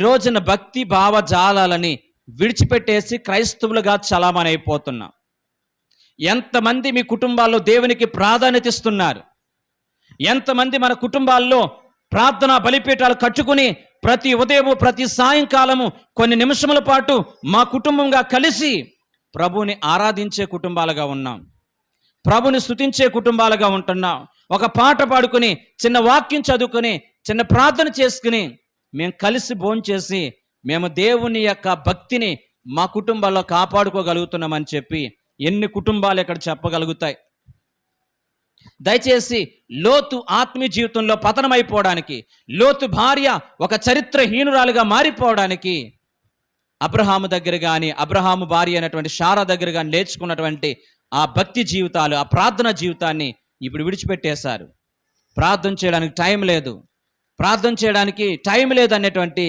ఈ రోజున భక్తి భావజాలాలని విడిచిపెట్టేసి క్రైస్తవులుగా చలామణైపోతున్నాం. ఎంతమంది మీ కుటుంబాల్లో దేవునికి ప్రాధాన్యత ఇస్తున్నారు? ఎంతమంది మన కుటుంబాల్లో ప్రార్థన బలిపీఠాలు కట్టుకుని ప్రతి ఉదయము ప్రతి సాయంకాలము కొన్ని నిమిషముల పాటు మా కుటుంబంగా కలిసి ప్రభుని ఆరాధించే కుటుంబాలుగా ఉన్నాం. ప్రభుని స్తుతించే కుటుంబాలుగా ఉంటున్నాం. ఒక పాట పాడుకుని చిన్న వాక్యం చదువుకుని చిన్న ప్రార్థన చేసుకుని మేము కలిసి భోంచేసి మేము దేవుని యొక్క భక్తిని మా కుటుంబాల్లో కాపాడుకోగలుగుతున్నామని చెప్పి ఎన్ని కుటుంబాలు ఇక్కడ చెప్పగలుగుతాయి. దయచేసి లోతు ఆత్మీయ జీవితంలో పతనమైపోవడానికి లోతు భార్య ఒక చరిత్రహీనురాలుగా మారిపోవడానికి అబ్రహాము దగ్గర కానీ అబ్రహాము భార్య అయినటువంటి షారా దగ్గర కానీ నేర్చుకున్నటువంటి ఆ భక్తి జీవితాలు ఆ ప్రార్థన జీవితాన్ని ఇప్పుడు విడిచిపెట్టేశారు. ప్రార్థన చేయడానికి టైం లేదు. ప్రార్థన చేయడానికి టైం లేదనేటువంటి